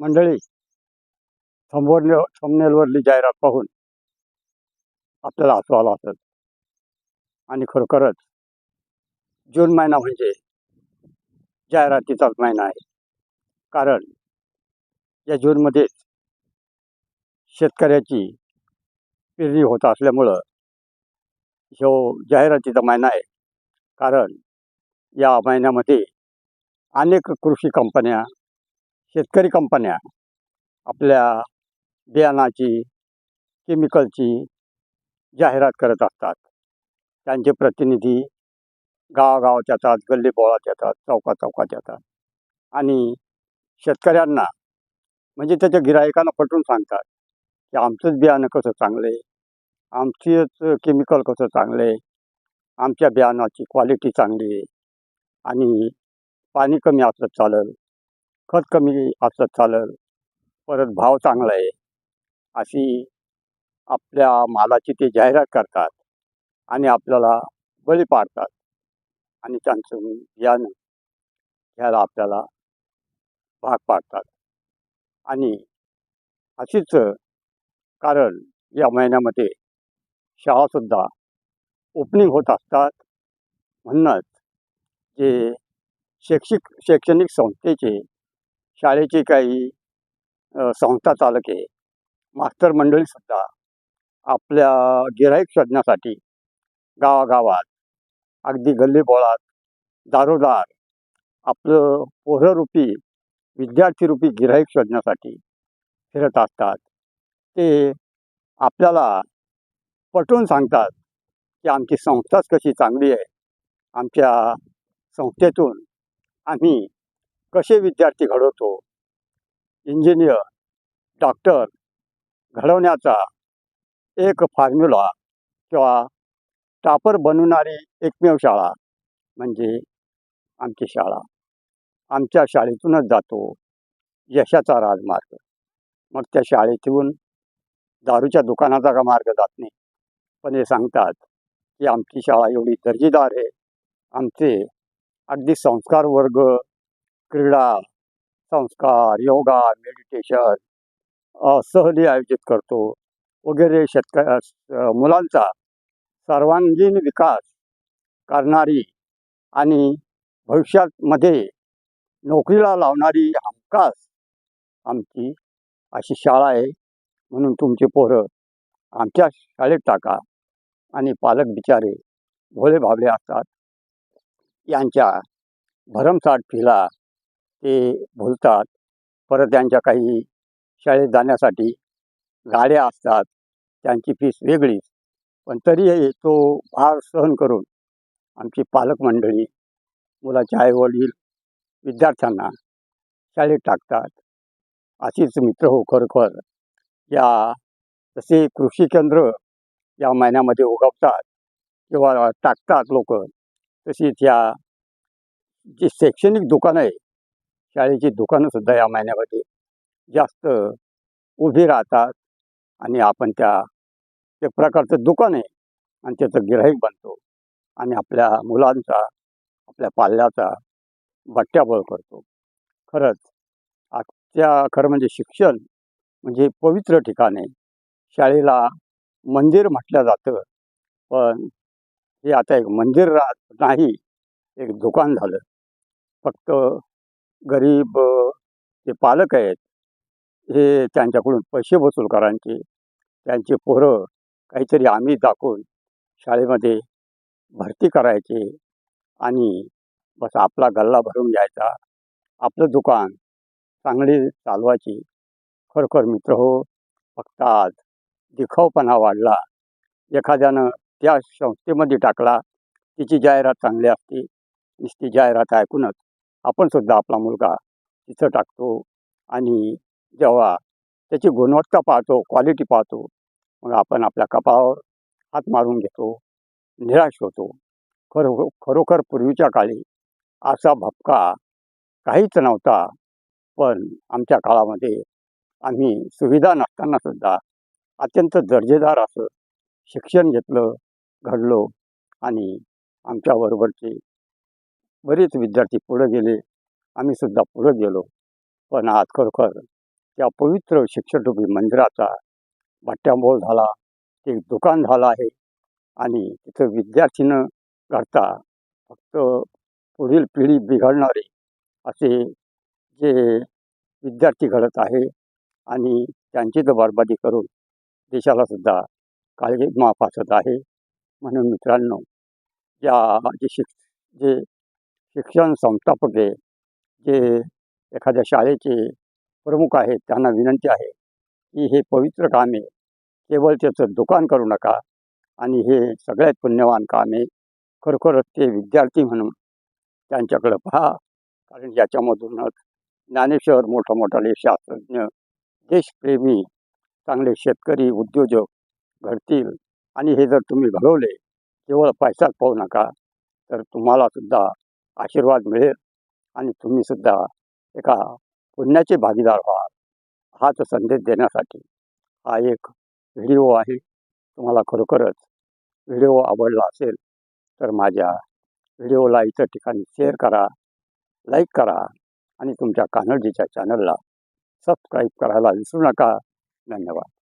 मंडळी थंबवरली थंबनेलवरली जाहिरात पाहून आपल्याला हसू आला असेल आणि खरोखरच जून महिना म्हणजे जाहिरातीचाच महिना आहे. कारण या जूनमध्येच शेतकऱ्याची पेरणी होत असल्यामुळं जो जाहिरातीचा महिना आहे. कारण या महिन्यामध्ये अनेक कृषी कंपन्या शेतकरी कंपन्या आपल्या बियाणाची केमिकलची जाहिरात करत असतात. त्यांचे प्रतिनिधी गावागावात येतात गल्ली बोळात येतात चौकात चौकात येतात. आणि शेतकऱ्यांना म्हणजे त्याच्या गिरायकांना पटवून सांगतात की आमचंच बियाणं कसं चांगलं आहे आमचीच केमिकल कसं चांगलं आहे आमच्या बियाणाची क्वालिटी चांगली आहे आणि पाणी कमी असलं चालेल. खत कमी असत चालेल परत भाव चांगला आहे. अशी आपल्या मालाची ते जाहिरात करतात आणि आपल्याला बळी पाडतात. आणि त्यांचं बियाणं घ्यायला आपल्याला भाग पाडतात. आणि अशीच कारण या महिन्यामध्ये शाळासुद्धा ओपनिंग होत असतात. म्हणूनच जे शैक्षिक शैक्षणिक संस्थेचे शाळेचे काही संस्था चालके मास्तर मंडळीसुद्धा आपल्या गिराईक शोधण्यासाठी गावागावात अगदी गल्लीबोळात दारोदार आपलं पोहरूपी विद्यार्थीरूपी गिराईक शोधण्यासाठी फिरत असतात. ते आपल्याला पटवून सांगतात की आमची संस्थाच कशी चांगली आहे. आमच्या संस्थेतून आम्ही कसे विद्यार्थी घडवतो? इंजिनियर डॉक्टर घडवण्याचा एक फॉर्म्युला किंवा टापर बनवणारी एकमेव शाळा म्हणजे आमची शाळा. आमच्या शाळेतूनच जातो यशाचा राजमार्ग. मग त्या शाळेतून दारूच्या दुकानाचा का मार्ग जात नाही? पण हे सांगतात की आमची शाळा एवढी दर्जेदार आहे. आमचे अगदी संस्कार वर्ग क्रीडा संस्कार योगा मेडिटेशन सहली आयोजित करतो. वगैरे शेतक मुलांचा सर्वांगीण विकास करणारी आणि भविष्यामध्ये नोकरीला लावणारी हमखास आमची अशी शाळा आहे. म्हणून तुमची पोरं आमच्या शाळेत टाका आणि पालक बिचारे भोले भाबले असतात. यांच्या भरमसाठ फिला ते भुलतात. परत त्यांच्या काही शाळेत जाण्यासाठी गाड्या असतात. त्यांची फीस वेगळीच. पण तरीही तो भार सहन करून आमची पालक मंडळी मुलाचे आईवडील विद्यार्थ्यांना शाळेत टाकतात. अशीच मित्र हो खरोखर या जसे कृषी केंद्र या महिन्यामध्ये उगवतात किंवा टाकतात लोक तशीच या जी शैक्षणिक दुकानं आहे शाळेची दुकानंसुद्धा या महिन्यामध्ये जास्त उभी राहतात आणि आपण त्या एक प्रकारचं दुकान आहे आणि त्याचं गिऱ्हाईक बनतो आणि आपल्या मुलांचा आपल्या पाल्याचा बट्ट्याबळ करतो. खरंच आजच्या खरं म्हणजे शिक्षण म्हणजे पवित्र ठिकाण आहे. शाळेला मंदिर म्हटलं जातं पण हे आता एक मंदिर राह नाही एक दुकान झालं. फक्त गरीब जे पालक आहेत हे त्यांच्याकडून पैसे वसूल करायचे त्यांचे पोरं काहीतरी आम्ही दाखवून शाळेमध्ये भरती करायचे आणि बस आपला गल्ला भरून घ्यायचा. आपलं दुकान चांगली चालवायची. खरोखर मित्र हो फक्त आज दिखावपणा वाढला. एखाद्यानं त्या संस्थेमध्ये टाकला तिची जाहिरात चांगली असते नुसती जाहिरात ऐकूनच आपण सुद्धा आपला मुलगा तिथं टाकतो. आणि जेव्हा त्याची गुणवत्ता पाहतो क्वालिटी पाहतो मग आपण आपल्या कपावर हात मारून घेतो निराश होतो. खरो खरोखर पूर्वीच्या काळी असा भपका काहीच नव्हता. पण आमच्या काळामध्ये आम्ही सुविधा नसताना सुद्धा अत्यंत दर्जेदार असं शिक्षण घेतलं घडलो आणि आमच्याबरोबरचे बरेच विद्यार्थी पुढं गेले. आम्ही सुद्धा पुढं गेलो. पण आज खरोखर त्या पवित्र शिक्षणरूपी मंदिराचा भट्ट्यामोल झाला एक दुकान झालं आहे आणि तिथं विद्यार्थी न घडता फक्त पुढील पिढी बिघडणारे असे जे विद्यार्थी घडत आहे आणि त्यांची तर बरबादी करून देशाला सुद्धा काळजी माफ असत आहे. म्हणून मित्रांनो या जे शिक जे शिक्षण संस्थापके जे एखाद्या शाळेचे प्रमुख आहेत त्यांना विनंती आहे की हे पवित्र काम आहे केवळ त्याचं दुकान करू नका आणि हे सगळ्यात पुण्यवान काम आहे खरोखरच ते विद्यार्थी म्हणून त्यांच्याकडं पहा. कारण याच्यामधूनच ज्ञानेश्वर मोठं मोठाले शास्त्रज्ञ देशप्रेमी चांगले शेतकरी उद्योजक घडतील. आणि हे जर तुम्ही घडवले केवळ पैसाच पाहू नका तर तुम्हालासुद्धा आशीर्वाद मिळेल आणि तुम्ही सुद्धा एका पुण्याचे भागीदार व्हाल हाच संदेश देण्यासाठी. हा एक व्हिडिओ आहे. तुम्हाला खरोखरच व्हिडिओ आवडला असेल तर माझ्या व्हिडिओला इतर ठिकाणी शेअर करा लाईक करा आणि तुमच्या कानडजीच्या चॅनलला सबस्क्राईब करायला विसरू नका. धन्यवाद.